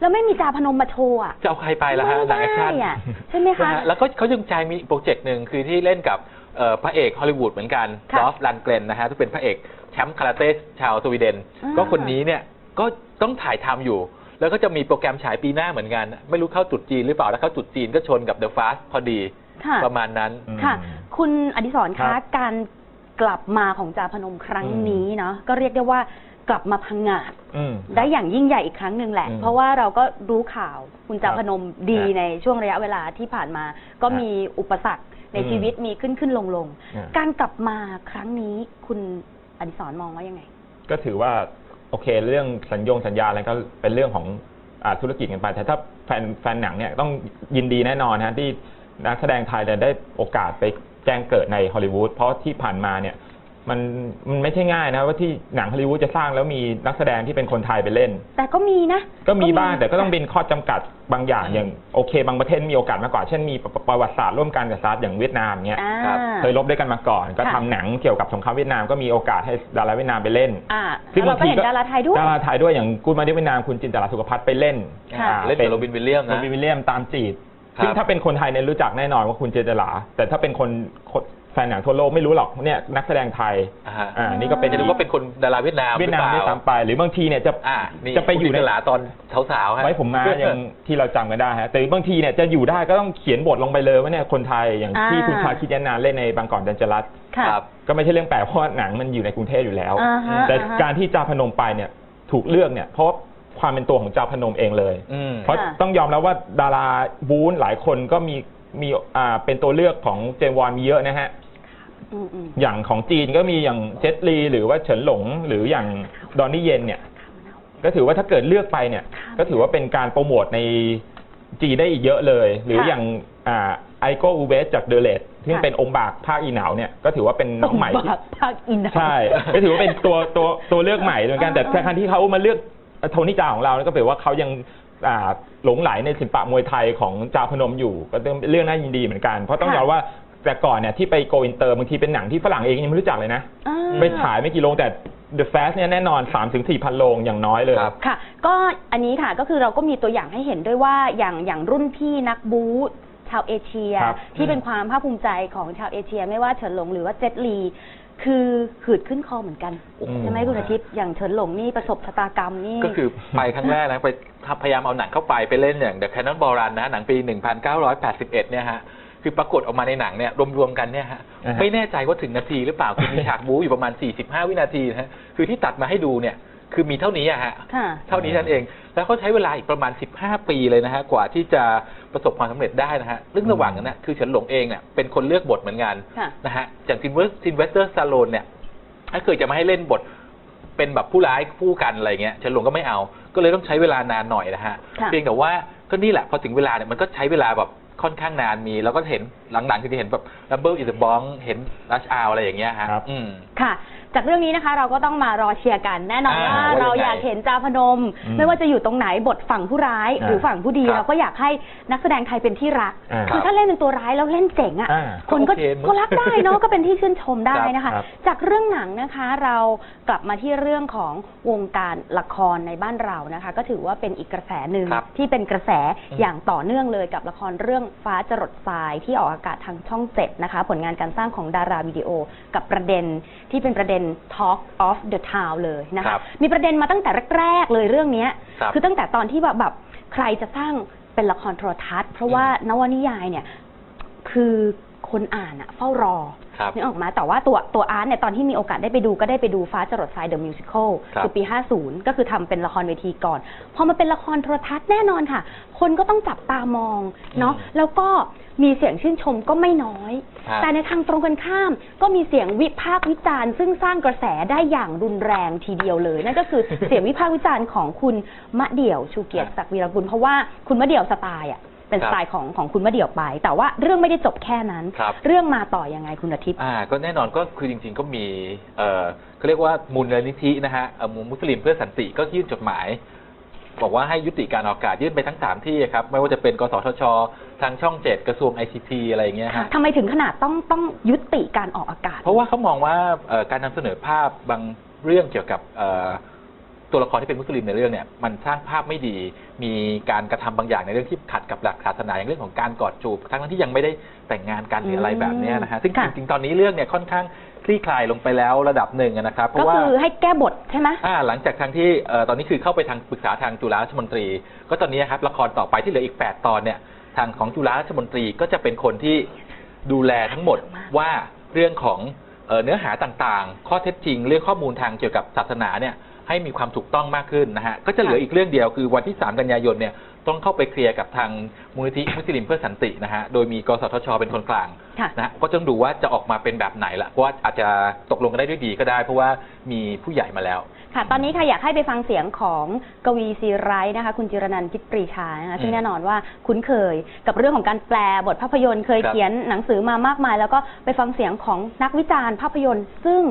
แล้วไม่มีจาพนมมาโชว์อะ จะเอาใครไปล่ะฮะหนังแอคชั่นไม่ได้อะใช่ไหมคะนะฮะแล้วก็เขายังใจมีโปรเจกต์หนึ่งคือที่เล่นกับเอ่อพระเอกฮอลลีวูดเหมือนกันค่ะ ดอฟลันเกรนนะฮะที่เป็นพระเอกแชมป์คาราเต้ชาวสวีเดนอ่าก็คนนี้เนี่ยก็ต้องถ่ายทำอยู่ แล้วก็จะมีโปรแกรมฉายปีหน้าเหมือนกัน ไม่รู้เข้าจุดจีนหรือเปล่าแล้วเข้าจุดจีนก็ชนกับเดอะฟาสพอดีค่ะ ประมาณนั้น อืม ค่ะ คุณอดิศรครัคะบการกลับมาของจาพนมครั้งอืมนี้เนาะก็เรียกได้ว่า กลับมาพังงาดอืม ได้อย่างยิ่งใหญ่อีกครั้งหนึ่งแหละ อืมเพราะว่าเราก็รู้ข่าวคุณจาพนมดีครับในช่วงระยะเวลาที่ผ่านมา ก็ครับมีอุปสรรคในอืมชีวิตมีขึ้นขึ้นลงลงอ่าการกลับมาครั้งนี้คุณอดิศรมองว่ายังไง ก็ถือว่าโอเคเรื่องสัญญงสัญญาอะไรก็เป็นเรื่องของอาธุรกิจกันไป แต่ถ้าแฟนแฟนหนังเนี่ยต้องยินดีแน่นอนนะที่นักแสดงไทยเนี่ยได้โอกาสไปแจ้งเกิดในฮอลลีวูดเพราะที่ผ่านมาเนี่ย มันมันไม่ใช่ง่ายนะว่าที่หนังฮอลลีวูดจะสร้างแล้วมีนักแสดงที่เป็นคนไทยไปเล่น แต่ก็มีนะ ก็มีบ้างแต่ก็ต้องเป็นข้อจำกัดบางอย่างอย่างโอเค บางประเทศมีโอกาสมากกว่าเช่นมีประวัติศาสตร์ร่วมกันกับซาร์อย่างเวียดนามเนี่ยอ่า ครับเคยรบด้วยกันมาก่อน ก็ค่ะทำหนังเกี่ยวกับสงครามเวียดนามก็มีโอกาสให้ดาราเวียดนามไปเล่น อ่าซึ่งแล้วเราก็เห็นบางทีก็ดาราไทยด้วย ดาราไทยด้วยอย่างกุลมาดิเวียดนามคุณจินตลาสุขพัฒน์ไปเล่นค่ะ อ่าเล่นกับโรบินวิลเลียมโรนะ บินวิลเลียมตามจีบครับ ซึ่งถ้าเป็นคนไทยเนี่ยรู้จักแน่นอนว่าคุณจินตลาแต่ถ้าเป็นคนคนแฟนหนังทั่วโลกไม่รู้หรอกเนี่ยนักแสดงไทยอ่าฮะอ่านี่ก็เป็นจะดูว่าเป็นคนดาราเวียดนามเวียดนามหด้รือวยเปล่ซ้ำไป หรือบางทีเนี่ยจะอ่านี่จะไปอยู่ในดาราตอนสาวๆฮะไว้ผมมาอย่างที่เราจำกันได้ฮะแต่บางทีเนี่ยจะอยู่ได้ก็ต้องเขียนบทลงไปเลยว่าเนี่ยคนไทยอย่างที่อ่าคุณชาคิดยานาเล่นในบางกอกดันจรัสค่ะครับก็ไม่ใช่เรื่องแปลกเพราะว่าหนังมันอยู่ในกรุงเทพอยู่แล้วอ่าฮะแต่อ่าฮะการที่จาพนมไปเนี่ยถูกเลือกเนี่ยเพราะว่าความเป็นตัวของจาพนมเองเลยอืมเพราะค่ะต้องยอมแล้วว่าดาราบูนหลายคนก็มีมีอ่าเป็นตัวเลือกของเจมส์วอนมีเยอะนะฮะ อืมอืมอย่างของจีนก็มีอย่างเจ็ตลีหรือว่าเฉินหลง หรืออย่างดอนนี่เย็นเนี่ย ก็ถือว่าถ้าเกิดเลือกไปเนี่ยค่ะก็ถือว่าเป็นการโปรโมทในจีนได้อีกเยอะเลย หรือค่ะอย่างอ่าไอโกอูเบสจากเดเลตที่ค่ะเป็นองค์บากภาคอีหนาวเนี่ยก็ถือว่าเป็นน้องใหม่ที่บากภาคอินเดียใช่ก็ถือว่าเป็นตัวตัวตัวเลือกใหม่เหมือนกันแต่อ่าการที่เขามาเลือกโทนี่จาของเราเนี่ยก็แปลว่าเขายังอ่าหลงไหลในศิลปะมวยไทยของจาพนมอยู่ ก็เป็นเรื่องน่ายินดีเหมือนกัน เพราะต้องยอมว่า แต่ก่อนเนี่ยที่ไปโกอินเตอร์บางทีเป็นหนังที่ฝรั่งเองยังไม่รู้จักเลยนะ อ่า ไปฉายไม่กี่โรงแต่ The Fast เนี่ยแน่นอน 3-4พันโรงอย่างน้อยเลย ครับ ค่ะ ก็อันนี้ค่ะก็คือเราก็มีตัวอย่างให้เห็นด้วยว่าอย่างอย่างรุ่นพี่นักบู๊ชาวเอเชีย ครับที่เป็นความภาคภูมิใจของชาวเอเชีย ไม่ว่าเฉินหลงหรือว่าเจ็ตลี คือหืดขึ้นคอเหมือนกันโอ้โหใช่ไหมคุณอาทิตย์อย่างเฉินหลงนี่ประสบชะตากรรมนี่ ก็คือไปครั้งแรกนะไปพยายามเอาหนังเข้าไปไปเล่นอย่าง The Cannonball Run นะหนังปี 1981 เนี่ยฮะ คือปรากฏออกมาในหนังเนี่ยรวมๆกันเนี่ยฮะอ่าฮะ ไม่แน่ใจว่าถึงนาทีหรือเปล่าคือมีฉากบู๊อยู่ประมาณ 45 วินาทีนะฮะคือที่ตัดมาให้ดูเนี่ยคือมีเท่านี้อะฮะ ค่ะ เท่านี้นั่นเอง แล้วเขาใช้เวลาอีกประมาณ 15 ปีเลยนะฮะ กว่าที่จะประสบความสำเร็จได้นะฮะเรื่องระหว่างนั้นนะคือเฉินหลงเองเนี่ยเป็นคนเลือกบทเหมือนกันค่ะ นะฮะ อย่างซินเวสซินเวสเตอร์ซาโลนเนี่ยถ้าเคยจะมาให้เล่นบทเป็นแบบผู้ร้ายคู่กันอะไรเงี้ยเฉินหลงก็ไม่เอา ก็เลยต้องใช้เวลานานหน่อยนะฮะ ค่ะ เพียงแต่ว่าก็นี่แหละพอถึงเวลาเนี่ยมันก็ใช้เวลาแบบ ค่อนข้างนานมีแล้วก็เห็น หลังๆ คือจะเห็นแบบ Rumble is the Bong เห็น Rush Hour อะไรอย่างเงี้ยฮะครับ อืม ค่ะ จากเรื่องนี้นะคะเราก็ต้องมารอเชียร์กัน แน่นอนอ่าว่าว่ายังไงเราอยากเห็นจาพนม อืมไม่ว่าจะอยู่ตรงไหนบทฝั่งผู้ร้ายอ่าหรือฝั่งผู้ดีครับเราก็อยากให้นักแสดงไทยเป็นที่รัก อ่าคือถ้าเล่นเป็นตัวร้ายแล้วเล่นเจ๋งอะอ่าคนก็ก็โอเคมั้ยก็รักได้เนาะ ก็เป็นที่ชื่นชมได้นะคะ ครับ จากเรื่องหนังนะคะเรากลับมาที่เรื่องของวงการละครในบ้านเรานะคะ ก็ถือว่าเป็นอีกกระแสหนึ่งครับที่เป็นกระแสอืม อย่างต่อเนื่องเลยกับละครเรื่องฟ้าจรดทรายที่ออกอากาศทางช่องเจ็ดนะคะ ผลงานการสร้างของดาราวิดีโอ กับประเด็นที่เป็นประเด็น Talk of the Town เลยนะครัคะ บมีประเด็นมาตั้งแต่แรก ๆ เลยเรื่องเนี้ยครับอตั้งแต่ตอนที่แบบแบบใครจะสร้างเป็นละครโทรทัศน์ เพราะว่านวนิยายเนี่ยคือคนอ่านอะเฝ้ารอ ครับนึกออกมาแต่ว่าตัวตัวอาร์ตเนี่ยตอนที่มีโอกาสได้ไปดูก็ได้ไปดูฟ้าจรดทรายเดอะมิวสิควลครับคือปี 50 ก็คือทำเป็นละครเวทีก่อน พอมาเป็นละครโทรทัศน์แน่นอนค่ะ คนก็ต้องจับตามองเนาะอืมแล้วก็ มีเสียงชื่นชมก็ไม่น้อย ครับ แต่ในทางตรงกันข้าม ก็มีเสียงวิพากษ์วิจารณ์ ซึ่งสร้างกระแสได้อย่างรุนแรงทีเดียวเลยนั่นก็คือ เสียงวิพากษ์วิจารณ์ของคุณมะเดี่ยวชูเกียรติศักดิ์วีรกุลเพราะว่าคุณมะเดี่ยวสไตล์อะเป็นครัสบไตล์ของของคุณมะเดี่ยวไป แต่ว่าเรื่องไม่ได้จบแค่นั้น ครับ เรื่องมาต่อยังไงคุณอาทิตย์ อ่าก็แน่นอนก็คือจริง ๆ ก็มีเอ่อเขาเรียกว่ามูลนิธินะฮะเอ่อมุสลิมเพื่อสันติก็ยื่นจดหมาย บอกว่าให้ยุติการออกอากาศยื่นไปทั้งสามที่ครับ ไม่ว่าจะเป็นกสทช ทางช่องเจ็ดกระทรวงไอซีทีอะไรอย่างเงี้ยฮะ ทำไมถึงขนาดต้องต้องยุติการออกอากาศ เพราะว่าเขามองว่าเอ่อการนำเสนอภาพบางเรื่องเกี่ยวกับเอ่อตัวละครที่เป็นมุสลิมในเรื่องเนี่ยมันสร้างภาพไม่ดี มีการกระทำบางอย่างในเรื่องที่ขัดกับหลักศาสนาอย่างเรื่องของการกอดจูบทั้งที่ยังไม่ได้แต่งงานกันหรืออะไรแบบเนี้ยนะฮะซึ่งค่ะ จริงๆตอนนี้เรื่องเนี่ยค่อนข้างค ลี่คลายลงไปแล้วระดับหนึ่งนะครับเพก็ราะว่า คือให้แก้บทใช่ไหม อ่าหลังจากทางที่เอ่อตอนนี้คือเข้าไปทางปรึกษาทางจุฬาราชมนตรี ก็ตอนนี้ครับละครต่อไปที่เหลืออีก 8 ตอนเนี่ยทางของจุฬาราชมนตรีก็จะเป็นคนที่ดูแลทั้งหมดว่าเรื่องของเอ่อเนื้อหาต่างๆ ข้อเท็จจริง เรื่องข้อมูลทางเกี่ยวกับศาสนาเนี่ยให้มีความถูกต้องมากขึ้นนะฮะก็จะเหลืออีกเรื่องเดียวคือวันที่ 3 กันยายนเนี่ย ต้องเข้าไปเคลียร์กับทางมูลนิธิมุสลิมเพื่อสันตินะฮะโดยมีกสทช เป็นคนกลางค่ะนะฮะก็ต้องดูว่าจะออกมาเป็นแบบไหนละเพราะว่าอาจจะตกลงกันได้ด้วยดีก็ได้ เพราะว่ามีผู้ใหญ่มาแล้ว ค่ะ ตอนนี้ค่ะอยากให้ไปฟังเสียงของกวีซีไรต์นะคะ คุณจิรนันท์พิตปรีชานะคะซึ่งอืมแน่นอนว่าคุ้นเคยกับเรื่องของการแปลบทภาพยนตร์เคยครับ เขียนหนังสือมามากมาย แล้วก็ไปฟังเสียงของนักวิจารณ์ภาพยนตร์ ซึ่ง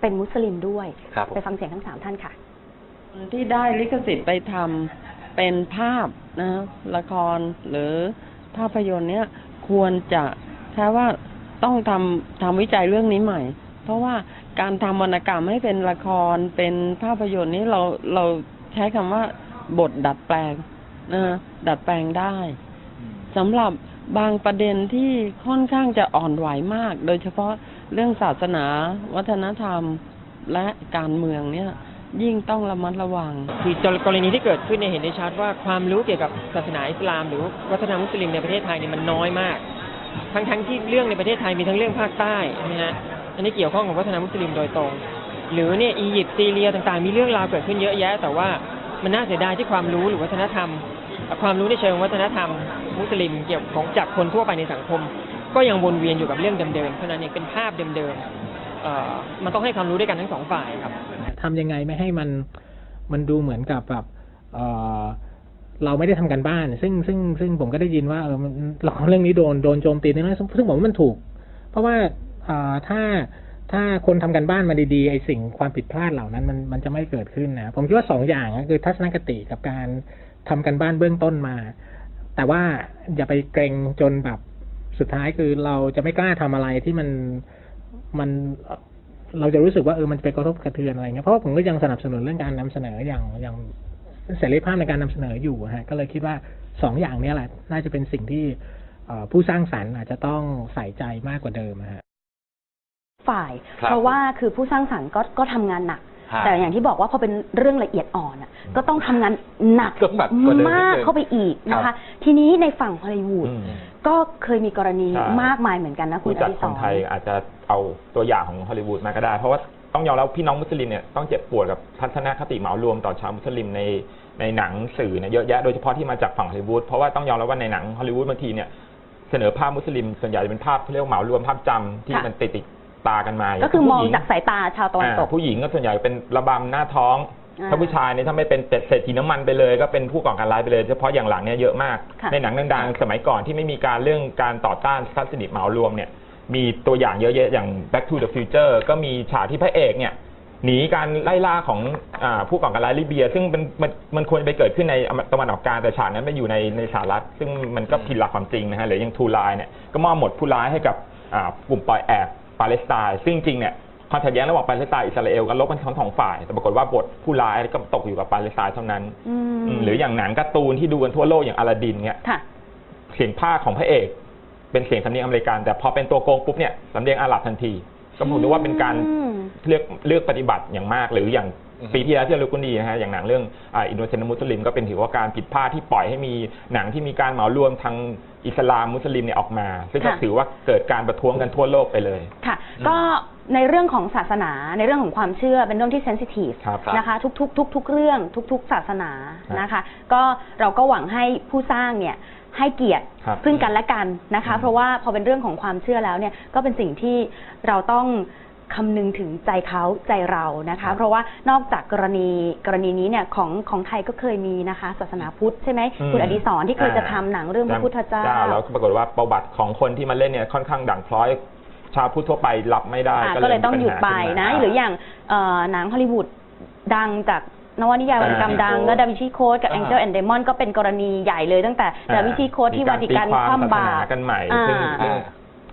เป็นมุสลิมด้วย ครับผม ไปฟังเสียงทั้งสามท่านค่ะ ที่ได้ลิขสิทธิ์ไปทำ เป็นภาพนะละครหรือภาพยนตร์เนี้ยควรจะใช้ว่าต้องทำทำวิจัยเรื่องนี้ใหม่ เพราะว่าการทำวรรณกรรมให้เป็นละครเป็นภาพยนตร์นี้เราเราใช้คำว่า บทดัดแปลงนะดัดแปลงได้สำหรับบางประเด็นที่ค่อนข้างจะอ่อนไหวมาก โดยเฉพาะเรื่องศาสนา วัฒนธรรมและการเมืองเนี่ย ยิ่งต้องระมัดระวัง คือกรณีที่เกิดขึ้นเนี่ยเห็นได้ชัดว่าความรู้เกี่ยวกับศาสนาอิสลาม หรือวัฒนธรรมมุสลิมในประเทศไทยเนี่ยมันน้อยมาก ทั้งทั้งที่เรื่องในประเทศไทยมีทั้งเรื่องภาคใต้นะฮะอันนี้เกี่ยวข้องกับวัฒนธรรมมุสลิมโดยตรง หรือเนี่ยอียิปต์ซีเรียต่างๆ มีเรื่องราวเกิดขึ้นเยอะแยะ แต่ว่ามันน่าเสียดายที่ความรู้หรือวัฒนธรรม ความรู้ในเชิงวัฒนธรรม มุสลิมเกี่ยวของจากคนทั่วไปในสังคม ก็ยังวนเวียนอยู่กับเรื่องเดิมๆเท่านั้นเองเป็นภาพเดิมๆ มันต้องให้ความรู้ด้วยกันทั้งสองฝ่ายครับทำยังไงไม่ให้มันมันดูเหมือนกับแบบเออเราไม่ได้ทำกันบ้าน ซึ่งซึ่งซึ่งผมก็ได้ยินว่าเออละครเรื่องนี้โดนโดนโจมตีในเรื่องซึ่งผมว่ามันถูก เพราะว่าเอ่อถ้าถ้าคนทำกันบ้านมาดีๆไอ้สิ่งความผิดพลาดเหล่านั้นมันมันจะไม่เกิดขึ้นนะผมคิดว่าสองอย่างก็คือทัศนคติกับการทำกันบ้านเบื้องต้นมา แต่ว่าอย่าไปเกรงจนแบบสุดท้ายคือเราจะไม่กล้าทำอะไรที่มัน มันเราจะรู้สึกว่าเออมันจะไปกระทบกระเทือนอะไรเงี้ยเพราะว่าผมก็ยังสนับสนุนเรื่องการนำเสนออย่างอย่างเสรีภาพในการนำเสนออยู่อะฮะก็เลยคิดว่าสองอย่างเนี้ยแหละน่าจะเป็นสิ่งที่เอ่อผู้สร้างสรรค์อาจจะต้องใส่ใจมากกว่าเดิมอะฮะฝ่ายครับเพราะว่าคือผู้สร้างสรรค์ก็ก็ทำงานหนักฮะแต่อย่างที่บอกว่าพอเป็นเรื่องละเอียดอ่อนอะก็ต้องทำงานหนักต้องหนักกว่าเดิมนิดนึงมากเข้าไปอีกนะครัคะบทีนี้ในฝั่งฮอลลีวูดอืม ก็เคยมีกรณีใช่ มากมายเหมือนกันนะคุณผู้อจัดดิคศนรไทยอาจจะเอาตัวอย่างของฮอลลีวูดมาก็ได้ เพราะว่าต้องยอมรับพี่น้องมุสลิมเนี่ยต้องเจ็บปวดกับทัศนคติเหมารวมต่อชาวมุสลิมในในหนังสื่อเนี่ยเยอะแยะโดยเฉพาะที่มาจากฝั่งฮอลลีวูดเพราะว่าต้องยอมรับว่าในหนังฮอลลีวูดบางทีเนี่ยเสนอภาพมุสลิมส่วนใหญ่จะเป็นภาพที่เรียกว่าเหมารวมภาพจำที่ค่ะ มันติดติดตากันมาก็คือมองผู้หญิจากสายตาชาวตะวันตก อ่าผู้หญิงก็ส่วนใหญ่เป็นระบำหน้าท้องอ่า ถ้าผู้ชายเนี่ยถ้าไม่เป็นเศรษฐีน้ำมันไปเลย ก็เป็นผู้ก่อการร้ายไปเลย เฉพาะอย่างหลังเนี่ยเยอะมาก ค่ะ ในหนังดังๆสมัยก่อนที่ไม่มีการเรื่องการต่อต้านทัศนิเหมารวมเนี่ยมีตัวอย่างเยอะแยะอย่าง Back to the Future ก็มีฉากที่พระเอกเนี่ยหนีการไล่ล่าของอาผู้ก่อการร้ายลิเบีย ซึ่งมันมันมันควรไปเกิดขึ้นในตะวันออกกลางแต่ฉากนั้นไปอยู่ในในสหรัฐ ซึ่งมันก็ผิดหลักความจริงนะฮะหรืออย่างทูไลน์เนี่ยก็มอบหมดผู้ร้ายให้กับอ่ากลุ่มปล่อยแอบปาเลสไตน์ซึ่งจริงๆเนี่ย ความขัดแย้งระหว่างปาเลสไตน์อิสราเอลก็ลบกันทั้งสองฝ่าย แต่ปรากฏว่าบทผู้ร้ายก็ตกอยู่กับปาเลสไตน์เท่านั้นอืมอืมหรืออย่างหนังการ์ตูนที่ดูกันทั่วโลกอย่างอลาดินเนี่ย ค่ะ เสียงภาคของพระเอก เป็นเสียงสำเนียงอเมริกัน แต่พอเป็นตัวโกงปุ๊บเนี่ยสำเนียงอาหรับทันที ก็ผมรู้ว่าเป็นการอืม เลือกเลือกปฏิบัติอย่างมาก หรืออย่างอือฮึ ปีที่แล้วที่เรารู้กันดีนะฮะอย่างหนังเรื่องอินโดเซนมุสลิมก็เป็นถือว่าการผิดพลาดที่ปล่อยให้มีหนังที่มีการเหมารวมทางอิสลามมุสลิมเนี่ยออกมา ซึ่งก็ค่ะ ถือว่าเกิดการประท้วงกันทั่วโลกไปเลย ค่ะ ก็ ในเรื่องของศาสนาในเรื่องของความเชื่อเป็นเรื่องที่เซนซิทีฟครับนะคะ ทุกๆทุกๆเรื่อง ทุก ๆ ศาสนานะคะ ก็เราก็หวังให้ผู้สร้างเนี่ยให้เกียรติครับซึ่งกันและกันนะคะอืมเพราะว่าพอเป็นเรื่องของความเชื่อแล้วเนี่ยก็เป็นสิ่งที่เราต้องคำนึงถึงใจเขาใจเรานะคะ เพราะว่านอกจากกรณีกรณีนี้เนี่ยของของไทยก็เคยมีนะคะ ศาสนาพุทธใช่ไหมอืมคุณอดิศรที่เคยจะทำหนังเรื่องพระพุทธเจ้าแล้วปรากฏว่าประวัติของคนที่มาเล่นเนี่ยค่อนข้างด่างพร้อย ชาวพุทธทั่วไปรับไม่ได้อ่าก็เลยต้องหยุดไปนะมีปัญหาขึ้มาหรืออย่างเอ่อหนังฮอลลีวูดดังจากนวนิยายวรรณกรรมอ่าดังก็ดาวิชีโค้ดกับอ่า Angel and Demon ก็เป็นกรณีใหญ่เลยตั้งแต่ดาวิชีโค้ดที่วาติกันคว่ำบาตร กันใหม่อ่าซึ่งซึ่ง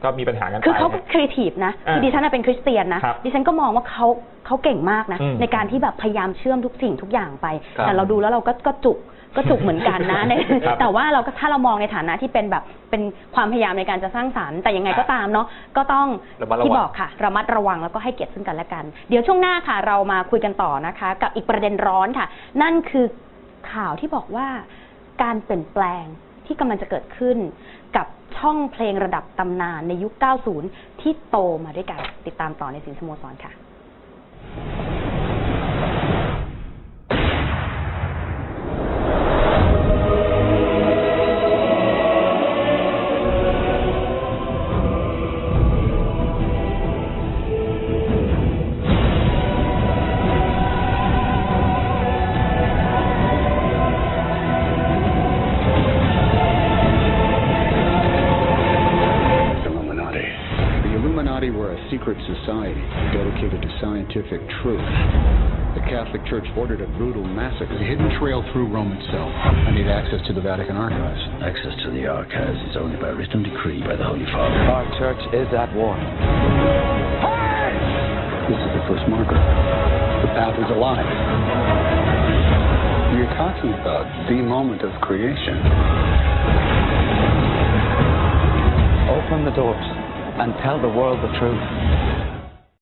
ก็มีปัญหากันไป คือเขาก็นะครีเอทีฟนะอ่าคือดิฉันน่ะเป็นคริสเตียนนะครับดิฉันก็มองว่าเขาเขาเก่งมากนะอืมในการที่แบบพยายามเชื่อมทุกสิ่งทุกอย่างไปครับแต่เราดูแล้วเราก็ก็จุกก็จุกเหมือนกันนะในครับแต่ว่าเราก็ถ้าเรามองในฐานะที่เป็นแบบเป็นความพยายามในการจะสร้างสรรค์แต่ยังไงก็ตามเนาะก็ต้องระมัดระวังที่บอกค่ะ ระมัดระวังแล้วก็ให้เกียรติซึ่งกันและกัน เดี๋ยวช่วงหน้าค่ะ เรามาคุยกันต่อนะคะ กับอีกประเด็นร้อนค่ะ นั่นคือข่าวที่บอกว่าการเปลี่ยนแปลงที่กำลังจะเกิดขึ้น กับช่องเพลงระดับตำนานในยุค 90 ที่โตมาด้วยกัน ติดตามต่อในสินสโมสรค่ะ secret society dedicated to scientific truth. The Catholic Church ordered a brutal massacre. The hidden trail through Rome itself. I need access to the Vatican archives. Access to the archives is only by written decree by the Holy Father. Our church is at war. This is the first marker. The path is alive. You're talking about the moment of creation. Open the doors and tell the world the truth.